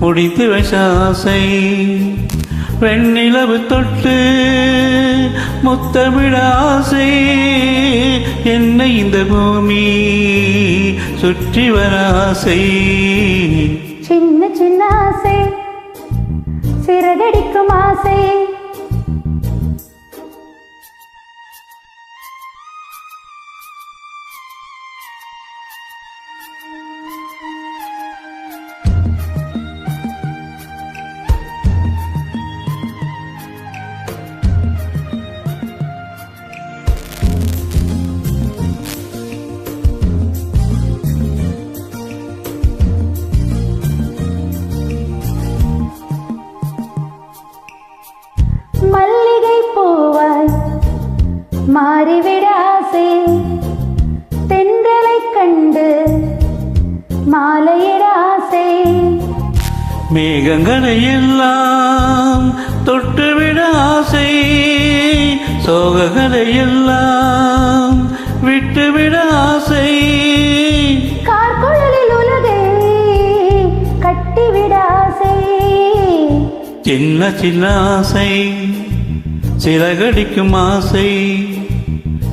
முடித்து வச்ச வெண்ணிலவு தொட்டு முத்தமிழாசை என்னை இந்த பூமி சுற்றி வராசை. சின்ன சின்ன ஆசை சிறகடிக்கும் ஆசை. ஆசை. தென்றலை கண்டு மாலையிட ஆசை. மேகங்களை எல்லாம் தொட்டுவிட ஆசை. சோகங்களை எல்லாம் விட்டுவிட ஆசை. கார்குழலில் உலகை கட்டிவிட ஆசை. சின்ன சின்ன ஆசை சிறகடிக்கும் ஆசை.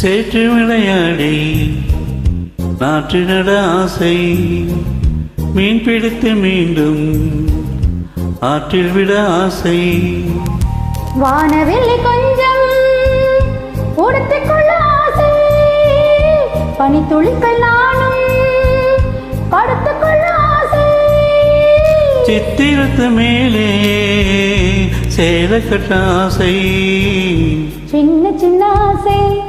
சேற்று விளையாடி நாற்றினட ஆசை. மீன் பிடித்து மீண்டும் ஆற்றில் விட ஆசை. வானவெள்ளி கொஞ்சம் உடுத்திக்கொள்ள ஆசை. பனித்துளிகள் நானும் படுத்துக்கொள்ள ஆசை. சித்திரத்து மேலே சேல கட்ட ஆசை. சின்ன சின்ன ஆசை.